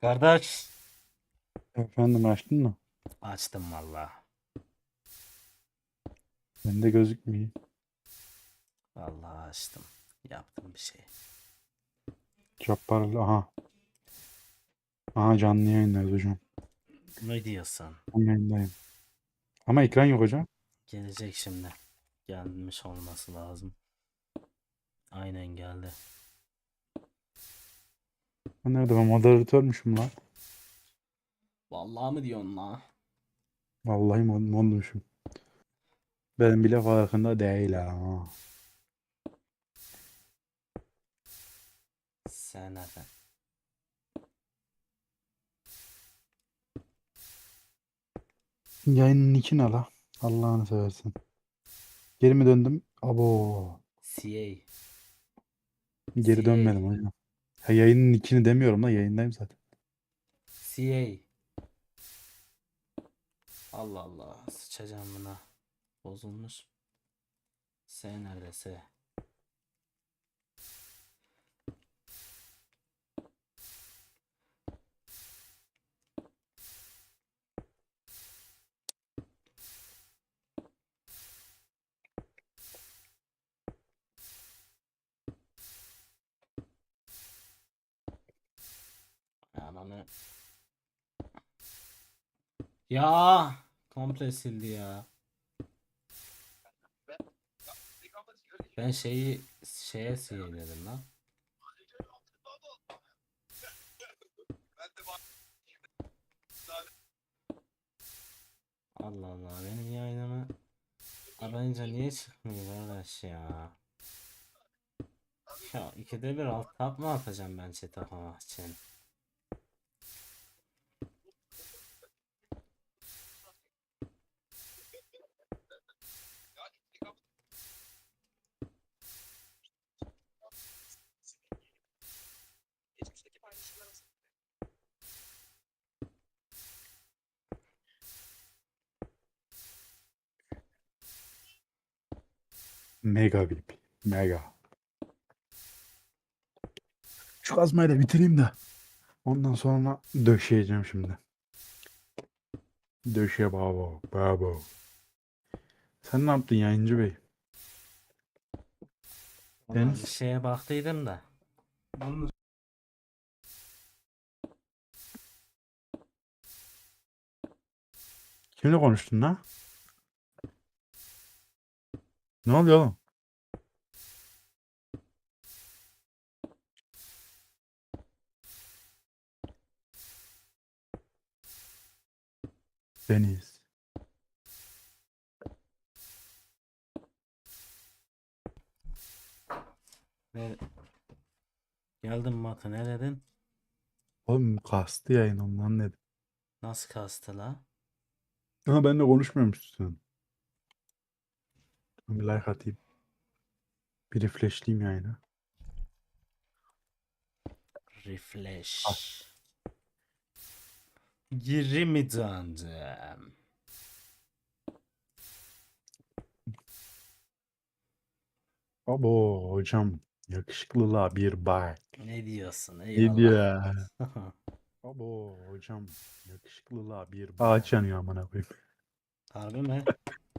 Kardeş. Efendim açtın mı? Açtım valla. Bende gözükmüyor. Vallahi açtım. Yaptım bir şey. Paralı. Aha. Aha canlı yayındayız hocam. Ne diyorsun? Ben yayındayım. Ama ekran yok hocam. Gelecek şimdi. Gelmiş olması lazım. Aynen geldi. Ben nerede ben moderatörmüşüm lan. Vallahi mı diyorsun la? Vallahi mod modmuşum. Benim bile farkında değil ha. Sen efendim. Yayının nickini ala. Allah'ını seversen. Geri mi döndüm? Abo. CA. Geri CA. dönmedim hocam. Ha, yayının nickini demiyorum da yayındayım zaten. CA. Allah Allah. Sıçacağım buna. Bozulmuş. S nerede S? Ananı. Ya komple sildi ya. Ben şeyi şeye sihirledim lan. Allah Allah benim yayınımı arayınca niye çıkmıyor arkadaş ya? Ya ikide bir alt tab mı atacağım ben chat atamak için? Mega VIP. Mega. Şu kazmayı da bitireyim de. Ondan sonra döşeyeceğim şimdi. Döşe babo. Babo. Sen ne yaptın yayıncı bey? Bir şeye baktıydım da. Kimle konuştun lan? Ne oluyor oğlum? Deniz. Ne? Geldim Mata ne dedin? Oğlum kastı yayın ondan dedim. Nasıl kastı la? Ama benimle konuşmuyormuşsun. Bir like atayım. Bir refreshleyeyim yayını. Refresh. Geri mi döndüm? Abo hocam yakışıklılığa bir bak. Ne diyorsun? Ne diyor? Abo hocam yakışıklılığa bir bak. Ağaç yanıyor amına koyayım. Harbi mi?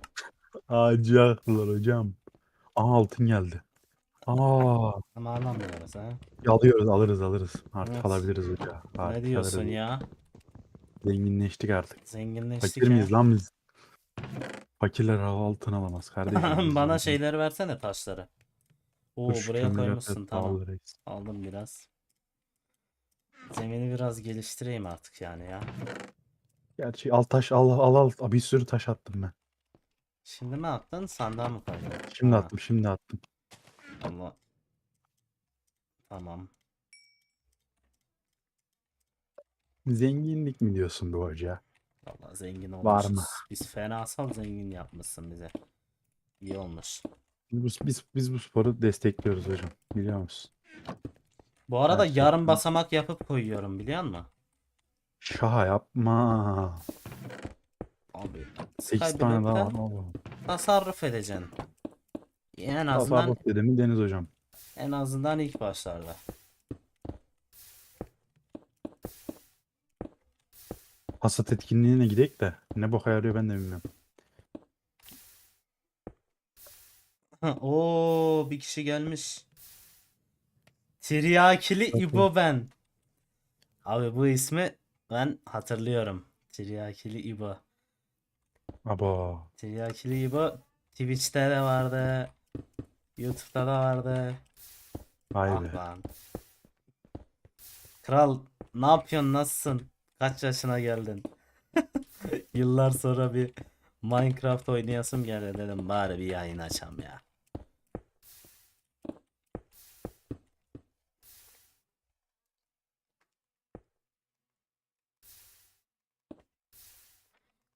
Ağacı yaktılar hocam. Aa altın geldi. Aa Ama alamıyoruz ha. alıyoruz alırız alırız. Artık Evet. alabiliriz hocam. Ne diyorsun alırız. ya? Zenginleştik artık. Zenginleştik Fakir ya. miyiz lan biz? Fakirler hava altın alamaz kardeşim. Bana şeyleri versene taşları. Oo Dur buraya koymuşsun tamam. Aldım biraz. Zemini biraz geliştireyim artık yani ya. Gerçi al taş al al al. Bir sürü taş attım ben. Şimdi mi attın? Sandığa mı koydun? Şimdi Ha, attım şimdi attım. Allah. Tamam. Zenginlik mi diyorsun bu hoca? Vallahi zengin Var olmuşuz. mı? Biz fenasal zengin yapmışsın bize. İyi olmuş. Biz, biz, biz bu sporu destekliyoruz hocam. Biliyor musun? Bu arada Evet, yarım yaptım. basamak yapıp koyuyorum biliyor musun? Şaha yapma. Abi 8 tane daha var. Oğlum. tasarruf edeceksin. En azından Tasarruf dedi mi Deniz hocam? en azından ilk başlarda. Hasat etkinliğine gidek de ne boka yarıyor ben de bilmiyorum. Ha, Oo bir kişi gelmiş. Tiryakili İbo ben. Abi bu ismi ben hatırlıyorum. Tiryakili İbo. Abo. Tiryakili İbo Twitch'te de vardı. YouTube'da da vardı. Vay Ah be. lan. Kral ne yapıyorsun? Nasılsın? Kaç yaşına geldin? Yıllar sonra bir Minecraft oynayasım geldi dedim bari bir yayın açam ya.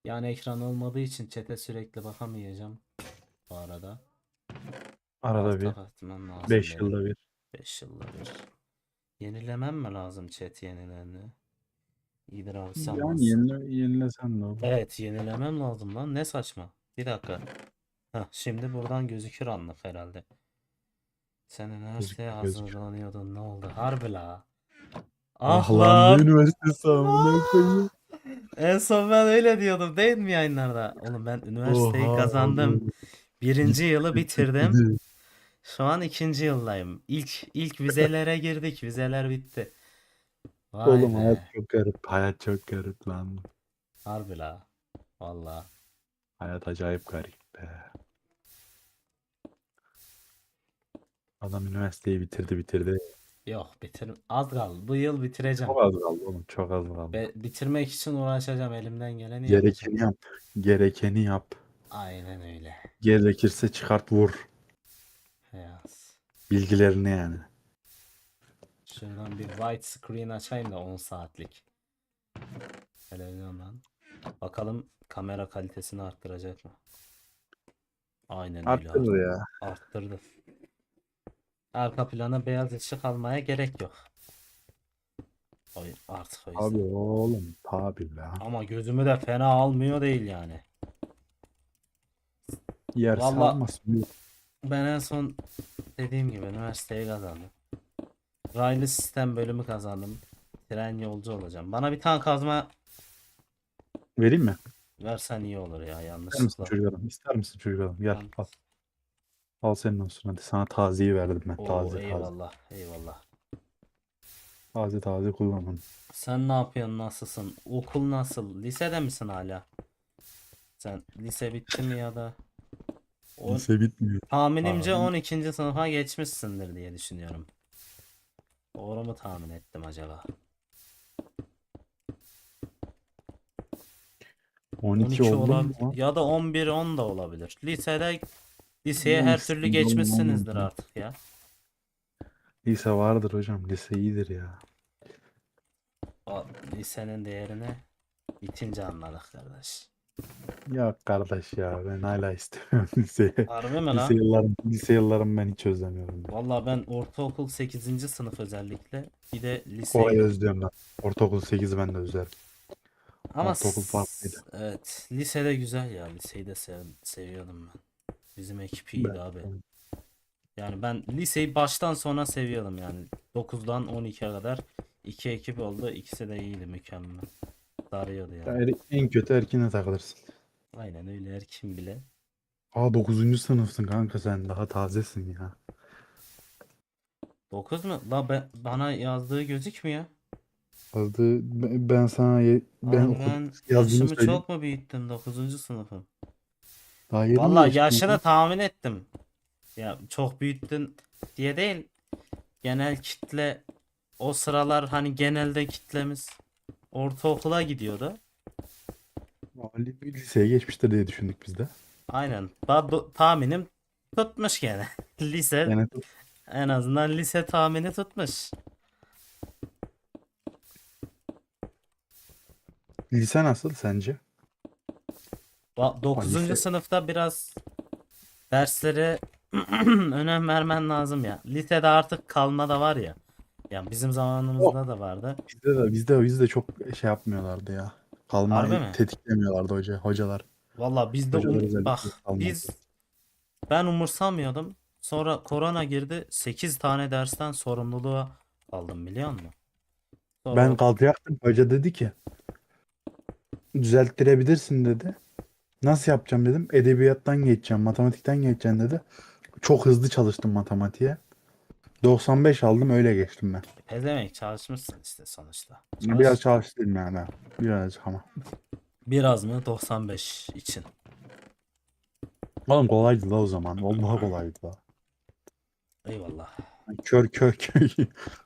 Yani ekran olmadığı için chat'e sürekli bakamayacağım. Bu arada. Arada bir. Altta bakmam lazım 5 benim. yılda bir. 5 yılda bir. Yenilemem mi lazım chat yenilerini? İyidir abi sen nasılsın? Yani yenile, yenilesen de olur. Evet yenilemem lazım lan. Ne saçma. Bir dakika. Heh, şimdi buradan gözükür anlık herhalde. Sen üniversiteye Gözükür, gözükür. hazırlanıyordun. Ne oldu? Harbi la. Ah Ah lan ne üniversitesi amına koyayım. En son ben öyle diyordum değil mi yayınlarda? Oğlum ben üniversiteyi Oha, kazandım. oğlum. Birinci yılı bitirdim. Şu an ikinci yıldayım. İlk ilk vizelere girdik. Vizeler bitti. Vay Oğlum be. hayat çok garip. Hayat çok garip lan. Harbi la. Valla. Hayat acayip garip be. Adam üniversiteyi bitirdi bitirdi. Yok bitir az kaldı. Bu yıl bitireceğim. Çok az kaldı oğlum. Çok az kaldı. Ve bitirmek için uğraşacağım. Elimden geleni. Gerekeni yap. Gerekeni yap. Aynen öyle. Gerekirse çıkart vur. Yaz. Bilgilerini yani. Şuradan bir white screen açayım da 10 saatlik. Televizyondan. Bakalım kamera kalitesini arttıracak mı? Aynen öyle. Arttırır ya. Arttırdı. Arka plana beyaz ışık almaya gerek yok. Oy, artık o yüzden. Abi oğlum tabi la. Ama gözümü de fena almıyor değil yani. Yer Vallahi- salmasın. Ben en son dediğim gibi üniversiteyi kazandım. Raylı sistem bölümü kazandım. Tren yolcu olacağım. Bana bir tane kazma Vereyim mi? versen iyi olur ya İster misin yanlışlıkla. çocuk adam? İster misin çocuk adam? Gel Tamam. al. Al senin olsun hadi. Sana taziyi verdim ben. Oo, Taze taze. eyvallah eyvallah. Taze taze kullanın. Sen ne yapıyorsun nasılsın? Okul nasıl? Lisede misin hala? Sen lise bitti mi ya da? O, Lise bitmiyor. tahminimce Abi. 12. sınıfa geçmişsindir diye düşünüyorum. Doğru mu tahmin ettim acaba? 12, 12 oldu mu? olabilir. Ya da 11 10 da olabilir. Lisede liseye her türlü geçmişsinizdir artık ya. Lise vardır hocam. Lise iyidir ya. O lisenin değerini bitince anladık kardeş. Yok kardeş ya ben hala istemiyorum liseyi. Harbi mi Lise lan? yıllarım, lise yıllarım ben hiç özlemiyorum. ya. Valla ben ortaokul 8. sınıf özellikle bir de lise Orayı özlüyorum ben. Ortaokul 8'i ben de özlerim. ama ortaokul s- farklıydı. evet lisede güzel ya liseyi de sev- seviyordum ben. Bizim ekip iyiydi Ben- abi. Yani ben liseyi baştan sona seviyordum yani. 9'dan 12'ye kadar iki ekip oldu. İkisi de iyiydi mükemmel. Sarıyordu Ya yani. er- en kötü erkine takılırsın. Aynen öyle her kim bile. Aa 9. sınıfsın kanka sen daha tazesin ya. 9 mu? La ben, bana yazdığı gözükmüyor. Yazdı ben ben sana ye- ben okul ben yazdığını yaşımı söyleyeyim. çok mu büyüttüm 9. sınıfım? Daha yeni yaşını oğlum. tahmin ettim. Ya çok büyüttün diye değil. Genel kitle o sıralar hani genelde kitlemiz ortaokula gidiyordu. Ali bir liseye geçmiştir diye düşündük biz de. Aynen. Ba- tahminim tutmuş gene. Lise Yani en azından lise tahmini tutmuş. lise nasıl sence? 9. lise- sınıfta biraz derslere önem vermen lazım ya. Lisede artık kalma da var ya. Yani bizim zamanımızda da vardı. Bizde de bizde bizde çok şey yapmıyorlardı ya. Kalmayı Harbi mi? tetiklemiyorlardı hoca hocalar. Valla bizde Hocalar um- özellikle bak kalmazdı. biz ben umursamıyordum. Sonra korona girdi. 8 tane dersten sorumluluğa aldım biliyor musun? Sonra Ben kalacaktım. Hoca dedi ki düzelttirebilirsin dedi. Nasıl yapacağım dedim. Edebiyattan geçeceğim, matematikten geçeceğim dedi. Çok hızlı çalıştım matematiğe. 95 aldım öyle geçtim ben. Pezevenk çalışmışsın işte sonuçta. Biraz Çalış- çalıştım yani. Birazcık ama. Biraz mı 95 için. Oğlum kolaydı la o zaman. Vallahi kolaydı la. Eyvallah. Kör kör kör.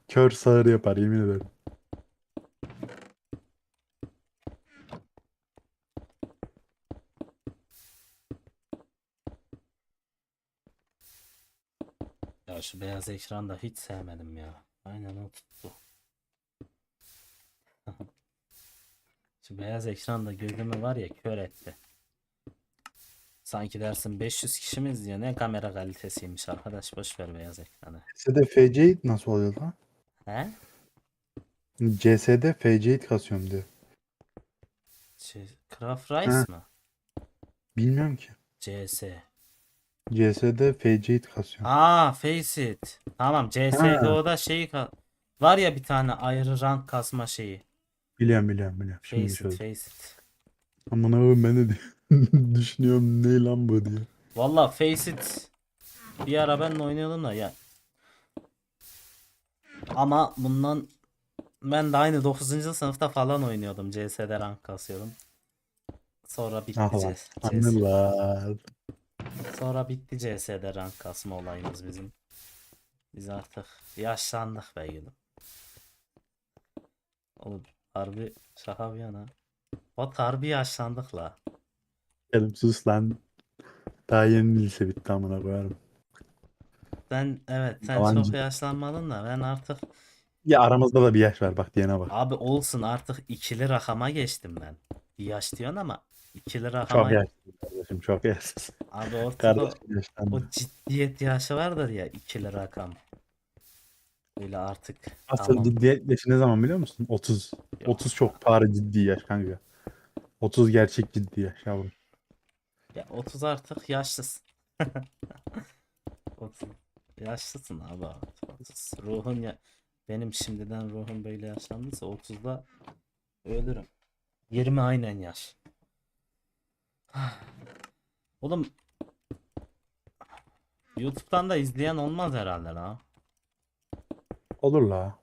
kör sağır yapar yemin ederim. Ya şu beyaz ekranda hiç sevmedim ya. Aynen o tuttu. Şu beyaz ekranda gözümü var ya kör etti. Sanki dersin 500 kişi mi izliyor? Ne kamera kalitesiymiş arkadaş boş ver beyaz ekranı. CS'de FC nasıl oluyor lan? He? CS'de FC kasıyorum diyor. Şey, Craft Rice Ha. mı? Bilmiyorum ki. CS. CS'de FC kasıyorum. Aa Faceit. Tamam CSGO'da şeyi ka- var ya bir tane ayrı rank kasma şeyi. Biliyorum biliyorum biliyorum. Şimdi Faceit, çözdüm. Faceit. Aman abi ben de düşünüyorum ne lan bu diye. Valla Faceit bir ara ben oynuyordum da ya. Ama bundan ben de aynı 9. sınıfta falan oynuyordum. CS'de rank kasıyordum. Sonra bitti Ah lan. CS. Anılar. Sonra bitti CS'de rank kasma olayımız bizim. Biz artık yaşlandık be gülüm. Oğlum harbi şaka bir yana. O harbi yaşlandık la. Gelip sus lan. Daha yeni lise bitti amına koyarım. Sen evet sen Yalancı. çok yaşlanmadın da ben artık Ya aramızda da bir yaş var bak diyene bak. abi olsun artık ikili rakama geçtim ben. Yaş diyorsun ama ikili rakama Çok yaşsız kardeşim çok yaşsız. abi ortada Kardeşim o ciddiyet yaşı vardır ya ikili rakam. Böyle artık Asıl tamam. ciddiyet yaşı ne zaman biliyor musun? 30. Yok. 30 çok para ciddi yaş kanka. 30 gerçek ciddi yaş yavrum. Ya 30 artık yaşlısın. 30 yaşlısın abi artık 30. Ruhun ya benim şimdiden ruhum böyle yaşlandıysa 30'da ölürüm. 20 aynen yaş. Oğlum YouTube'dan da izleyen olmaz herhalde la. Olur la.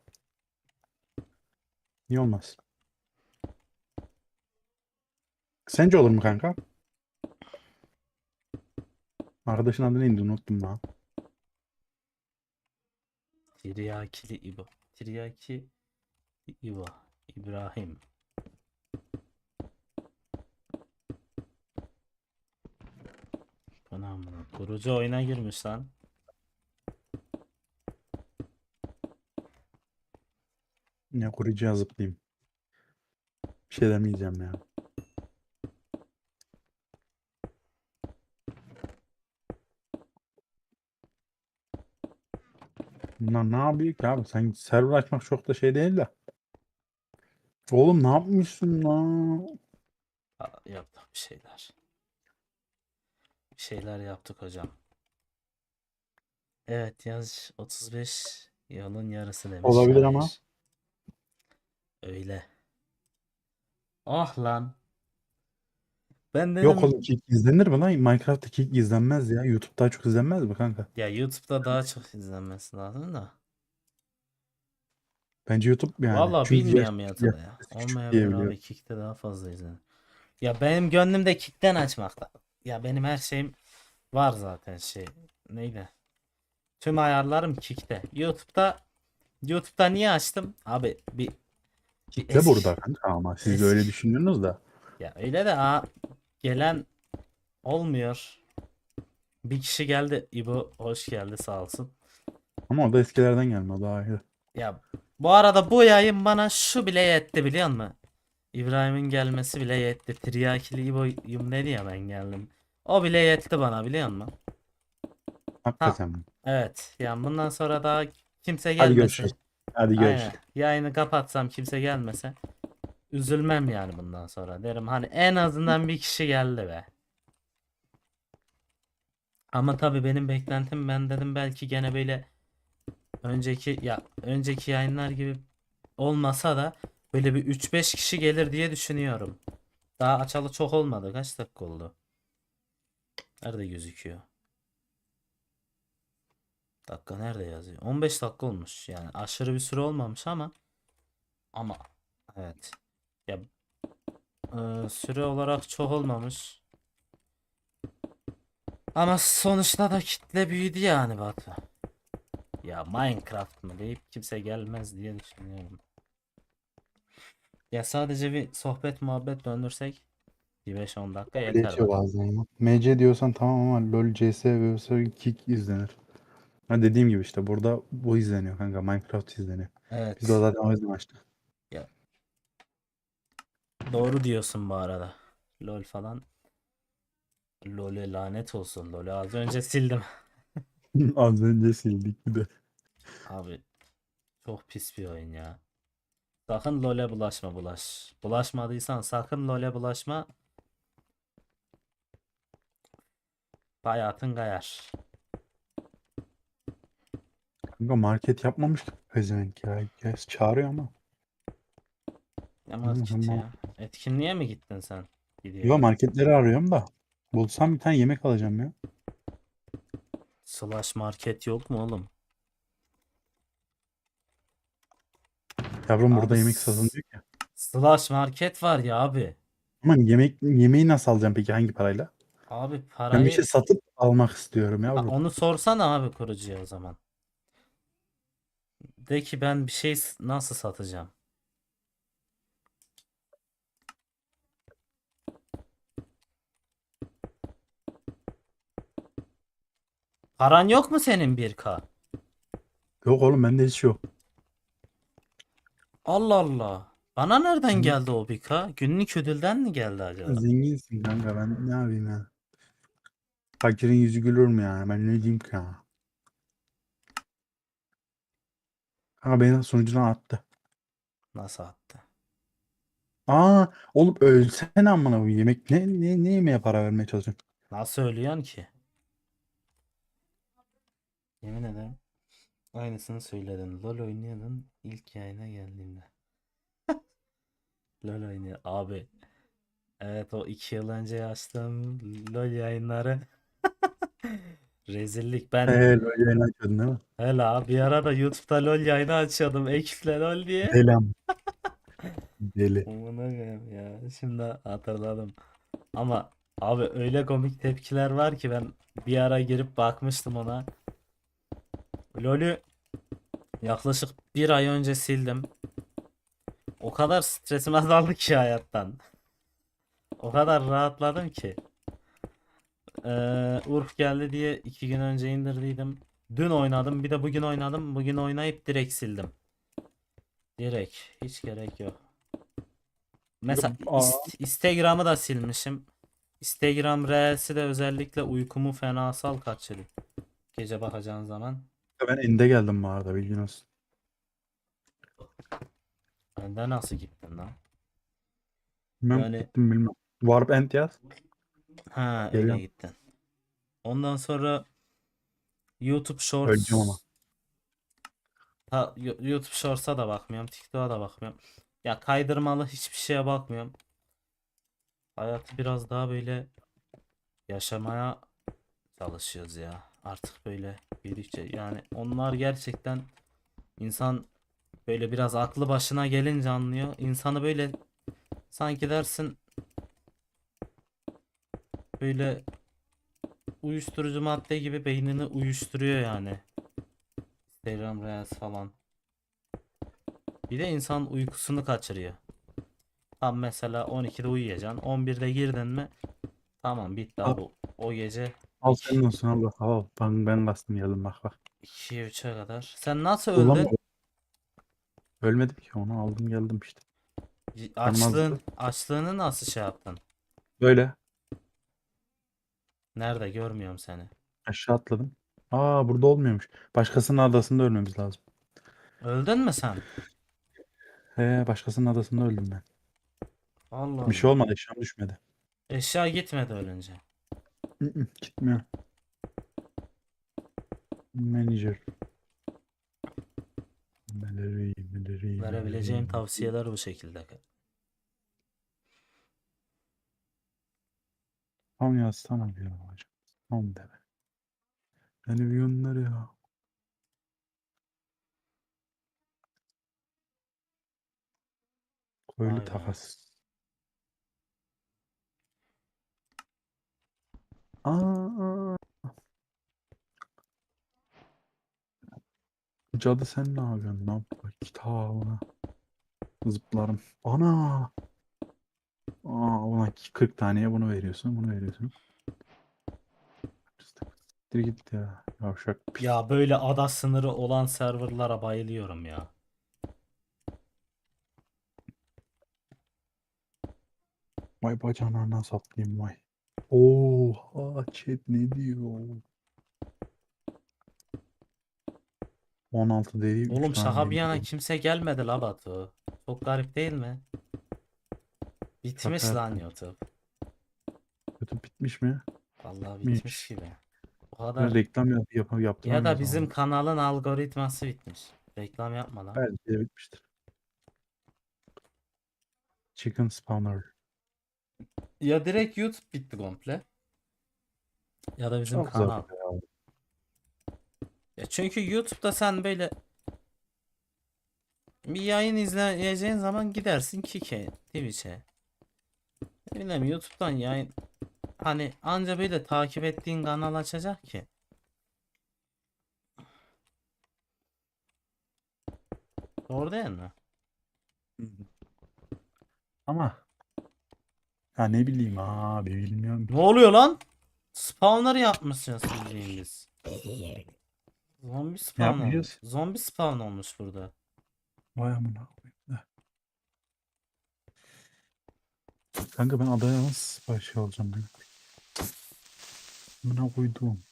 Niye olmaz? Sence olur mu kanka? Arkadaşın adı neydi unuttum lan. Tiryakili İbo. Tiryaki İbo. İbrahim. Amına. Kurucu oyuna girmiş lan. Ya kurucuya zıplayayım. Bir şey demeyeceğim ya. Bunlar ne yapıyor ki abi? Sen server açmak çok da şey değil de. Oğlum ne yapmışsın lan? Aa, yaptık bir şeyler. Şeyler yaptık hocam. Evet yaş 35 yolun yarısı demiş. Olabilir ama. Öyle. Ah lan. Ben dedim Yok oğlum kick izlenir mi lan? Minecraft'ta kick izlenmez ya. YouTube daha çok izlenmez mi kanka? ya YouTube'da daha çok izlenmesi lazım da. Bence YouTube yani. Vallahi Çünkü bilmiyorum yaş- ya tabii ya. yaşlısı küçük Olmayabilir diyebiliyorum. abi. Kick'te daha fazla izlenir. Ya benim gönlümde Kick'ten açmakta. Ya benim her şeyim var zaten şey. Neydi? Tüm ayarlarım Kick'te. YouTube'da YouTube'da niye açtım? Abi bir, bir De eski- burada kanka ama siz de öyle düşünüyorsunuz da. Ya öyle de aa, gelen olmuyor. Bir kişi geldi. İbo hoş geldi sağ olsun. Ama o da eskilerden gelme o daha ayrı. Ya bu arada bu yayın bana şu bile yetti biliyor musun? İbrahim'in gelmesi bile yetti. Tiryakili İbo'yum dedi ya ben geldim. O bile yetti bana biliyor musun? Hakikaten. mi? Evet. Yani bundan sonra daha kimse Hadi gelmese. görüşürüz. Hadi Aynen. görüşürüz. Yayını kapatsam kimse gelmese. Üzülmem yani bundan sonra. Derim hani en azından bir kişi geldi be. Ama tabii benim beklentim ben dedim belki gene böyle önceki ya önceki yayınlar gibi olmasa da böyle bir 3-5 kişi gelir diye düşünüyorum. Daha açalı çok olmadı. Kaç dakika oldu? Nerede gözüküyor? Dakika nerede yazıyor? 15 dakika olmuş. Yani aşırı bir süre olmamış ama ama evet. Ya e, süre olarak çok olmamış. Ama sonuçta da kitle büyüdü yani Batu. Ya Minecraft mı deyip kimse gelmez diye düşünüyorum. Ya sadece bir sohbet muhabbet döndürsek 5-10 dakika yeter bana. bazen ya. MC diyorsan tamam ama LoL, CS ve Kick izlenir. Ha dediğim gibi işte burada bu izleniyor kanka. Minecraft izleniyor. Evet. Biz de zaten o yüzden açtık. Doğru diyorsun bu arada. LOL falan. LOL'e lanet olsun. LOL'ü az önce sildim. Az önce sildik bir de. Abi çok pis bir oyun ya. Sakın LoL'e bulaşma bulaş. Bulaşmadıysan sakın LoL'e bulaşma. Hayatın kayar. Kanka market yapmamış ki pezevenk ya. Yes, çağırıyor ama. Tamam, marketi tamam. ya? Etkinliğe mi gittin sen? Yo Gidiyor. marketleri arıyorum da. Bulsam bir tane yemek alacağım ya. Slash market yok mu oğlum? Yavrum Abi burada yemek s- satılıyor ki. Slash market var ya abi. Ama yemek yemeği nasıl alacağım peki hangi parayla? Abi Ben bir parayı şey satıp almak istiyorum Ha, yavrum. onu sorsana abi kurucuya o zaman. De ki ben bir şey s- nasıl satacağım? Paran yok mu senin 1K? Yok oğlum bende hiç yok. Allah Allah. Bana nereden Hı. geldi o 1K? Günlük ödülden mi geldi acaba? Zenginsin kanka ben ne yapayım ya. Fakirin yüzü gülür mü ya? Ben ne diyeyim ki ya? Kanka beni sunucudan attı. Nasıl attı? Aa oğlum ölsene amına bu yemek ne ne ne yemeğe para vermeye çalışıyorsun? Nasıl ölüyorsun ki? Yemin ederim. Aynısını söyledin. LoL oynuyordun ilk yayına geldiğimde. LoL oynuyor. Abi. Evet o iki yıl önce açtığım LoL yayınları. Rezillik. Ben Eee öyle yayın açıyordun değil mi? Hela bir ara da YouTube'da LoL yayını açıyordum. Ekiple LoL diye. Deli ama. Deli. Amına koyayım ya. Şimdi hatırladım. Ama abi öyle komik tepkiler var ki ben bir ara girip bakmıştım ona. LoL'ü yaklaşık bir ay önce sildim. O kadar stresim azaldı ki hayattan. O kadar rahatladım ki. Ee, Urf geldi diye iki gün önce indirdiydim. Dün oynadım bir de bugün oynadım. Bugün oynayıp direkt sildim. Direkt. Hiç gerek yok. Mesela ist- Instagram'ı da silmişim. Instagram Reels'i de özellikle uykumu fenasal kaçırıyor. Gece bakacağın zaman. Ben ende geldim bu arada bilgin olsun. Bende nasıl gittin lan? Bilmem Yani- gittim bilmem. Warp End yaz. Ha öyle Geliyorum. gittin. Ondan sonra YouTube Shorts. Öleceğim ama. Ha, Yo- YouTube Shorts'a da bakmıyorum. TikTok'a da bakmıyorum. Ya kaydırmalı hiçbir şeye bakmıyorum. Hayatı biraz daha böyle yaşamaya çalışıyoruz ya. Artık böyle büyüdükçe yani onlar gerçekten insan böyle biraz aklı başına gelince anlıyor. İnsanı böyle sanki dersin böyle uyuşturucu madde gibi beynini uyuşturuyor yani. Instagram Reels falan. Bir de insan uykusunu kaçırıyor. Tam mesela 12'de uyuyacaksın. 11'de girdin mi? Tamam bitti abi. O gece Al senin olsun al bak al. Ben, ben bastım geldim bak bak. 2'ye 3'e kadar. Sen nasıl Ulan öldün? Ölmedim ki onu aldım geldim işte. Açlığın, açlığını nasıl şey yaptın? Böyle Nerede görmüyorum seni. aşağı atladım. Aa burada olmuyormuş. Başkasının adasında ölmemiz lazım. Öldün mü sen? He başkasının adasında öldüm ben. Allah Bir şey Allah. olmadı eşyam düşmedi. Eşya gitmedi ölünce. Hı hı, Gitmiyor. Manager. Verebileceğim tavsiyeler bu şekilde. Tam yazsana bir ya hocam. Tam de be. Beni bir gönder ya. Köylü Vay be. takas. Aa. Cadı sen ne yapıyorsun? Ne yapıyorsun? Kitabına. Zıplarım. Ana. Aa, buna 40 taneye bunu veriyorsun. Bunu veriyorsun. Siktir git ya. Yavşak. Ya böyle ada sınırı olan serverlara bayılıyorum ya. Vay bacağına saplayayım vay. Oha chat ne diyor? 16 deri. Oğlum şaka bir yana kimse gelmedi la Batu. Çok garip değil mi? Bitmiş lan yaptım. YouTube. YouTube bitmiş mi? Vallahi Bitmiş. bitmiş gibi. Bu Ben kadar. reklam yap, yap Ya yaptıramıyoruz da bizim kanalın algoritması bitmiş. Reklam yapma lan. Belki de bitmiştir. Chicken spawner. Ya direkt YouTube bitti komple. Ya da bizim Çok kanal. ya. Ya çünkü YouTube'da sen böyle bir yayın izleyeceğin zaman gidersin Kik'e, Twitch'e. Ne bileyim YouTube'dan yayın hani anca böyle takip ettiğin kanal açacak ki. Doğru değil mi? Ama ya ne bileyim abi bilmiyorum. Ne oluyor lan? Spawner yapmışsınız bildiğiniz. Zombi spawn olmuş. Zombi spawn olmuş burada. Vay amına koyayım da. Kanka ben adaya nasıl şey olacağım ben? Amına koydum.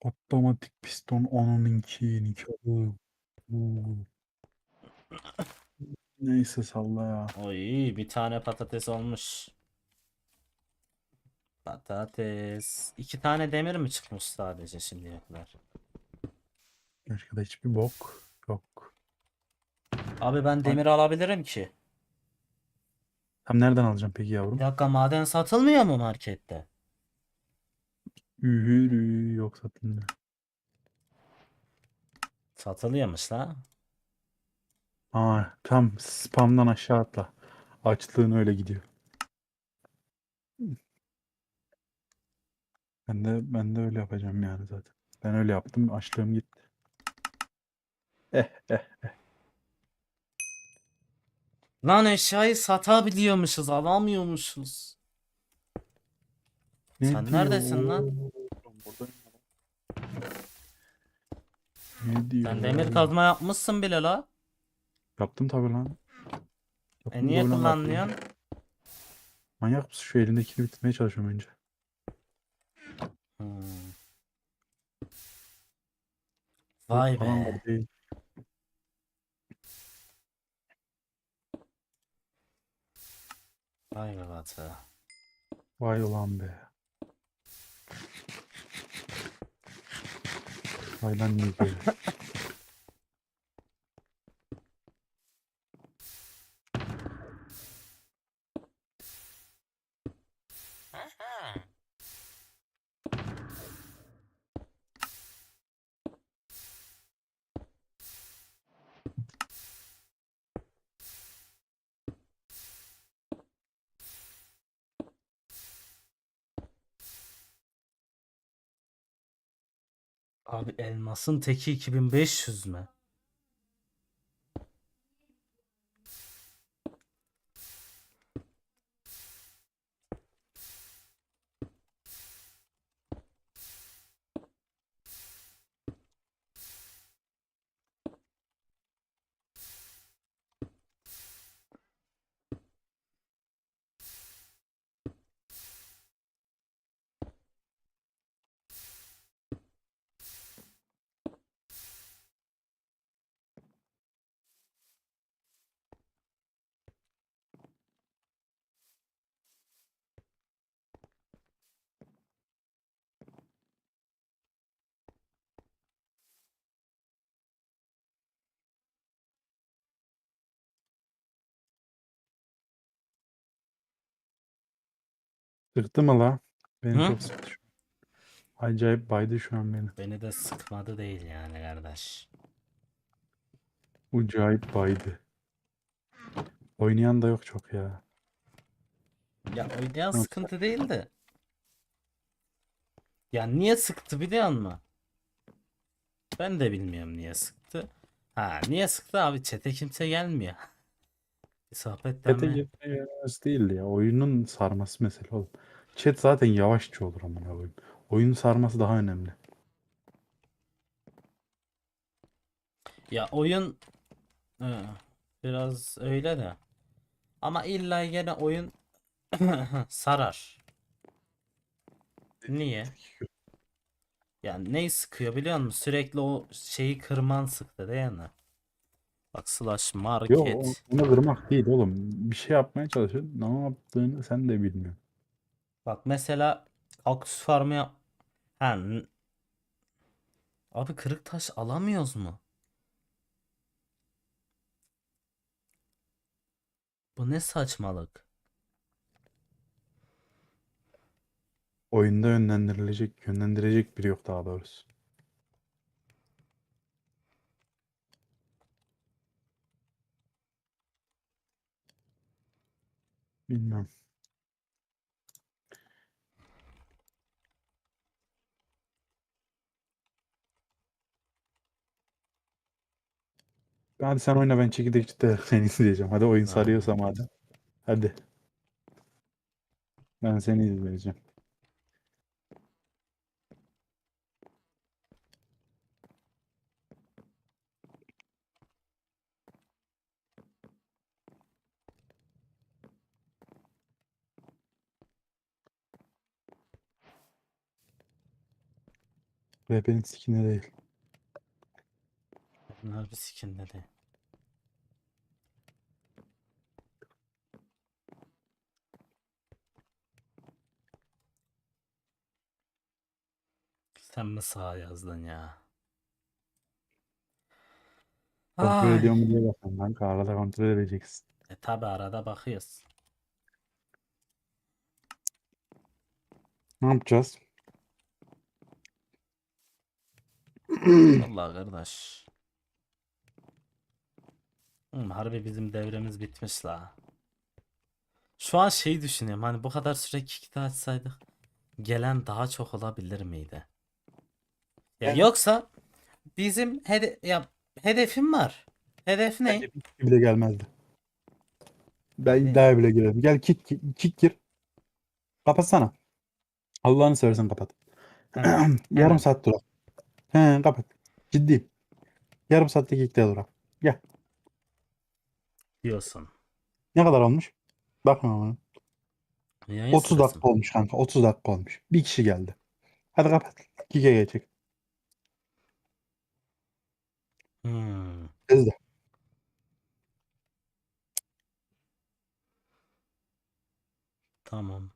Otomatik piston onunki. Neyse salla ya. Oy bir tane patates olmuş. Patates. İki tane demir mi çıkmış sadece şimdiye kadar? Başka da hiçbir bok yok. Abi ben demir alabilirim ki. Tam nereden alacağım peki yavrum? Bir dakika maden satılmıyor mu markette? Ühürü yok satılmıyor. Satılıyormuş la. Aa, tam spamdan aşağı atla. Açlığın öyle gidiyor. Ben de ben de öyle yapacağım yani zaten. Ben öyle yaptım, açlığım gitti. Eh eh. Lan eşyayı satabiliyormuşuz, alamıyormuşuz. Ne Sen neredesin lan? diyor? Buradayım. Ne diyor? Sen demir kazma yapmışsın bile la. Yaptım tabii lan. E Yaptım niye öyle yaptım. kullanmıyorsun? Manyak mısın? Şu elimdekini bitirmeye çalışıyorum önce. Hmm. Vay be. Vay be Batı. Vay ulan be. Vay lan iyi Abi elmasın teki 2500 mü? Sıktı mı la? Beni Hı? çok sıktı şu an. Acayip baydı şu an beni. Beni de sıkmadı değil yani kardeş. Acayip baydı. Oynayan da yok çok ya. Ya oynayan Nasıl? sıkıntı değil de. Ya niye sıktı biliyor musun? Ben de bilmiyorum niye sıktı. Ha niye sıktı abi çete kimse gelmiyor. Bir sohbet Chat'e deme. girmeye gelmez değil ya. Oyunun sarması mesele oğlum. Chat zaten yavaşça olur amına koyayım. Oyunun sarması daha önemli. Ya oyun Hı, biraz öyle de. Ama illa gene oyun sarar. Niye? Yani neyi sıkıyor biliyor musun? Sürekli o şeyi kırman sıktı değil mi? Bak slash Yok market. o- onu kırmak değil oğlum. Bir şey yapmaya çalışıyorsun. Ne yaptığını sen de bilmiyorsun. Bak mesela kaktüs farmı yap. Ha, n- Abi kırık taş alamıyoruz mu? Bu ne saçmalık? Oyunda yönlendirilecek, yönlendirecek biri yok daha doğrusu. Bilmem. Hadi sen oyna ben çekirdekçide seni izleyeceğim. Hadi oyun sarıyorsa madem. Hadi. Ben seni izleyeceğim. Rap'in sikine değil. Bunlar bir skin dedi. Sen mi sağ yazdın ya? Kontrol Ay. ediyor mu diye bakıyorum kanka. Arada kontrol edeceksin. E tabi arada bakıyoruz. Ne yapacağız? Vallahi kardeş. Oğlum harbi bizim devremiz bitmiş la. Şu an şeyi düşünüyorum hani bu kadar süre kick'te açsaydık gelen daha çok olabilir miydi? Ya Evet. yoksa bizim hede ya hedefim var. Hedef ne? Bile gelmezdi. Ben Ne? iddiaya bile girerim. Gel kick, kick, kick gir. Kapatsana. Allah'ını seversen kapat. Yarım saat durak. He kapat. Ciddiyim. Yarım saatte kickte durak. Gel. diyorsun. Ne kadar olmuş? Bakma. Yayın 30 sırası dakika olmuş kanka. 30 dakika olmuş. Bir kişi geldi. Hadi kapat. Kick'e geçecek. Hmm, Hızlı. tamam.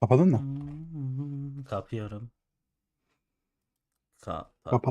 Kapadın mı? hmm, kapıyorum. Kapat. Kapat.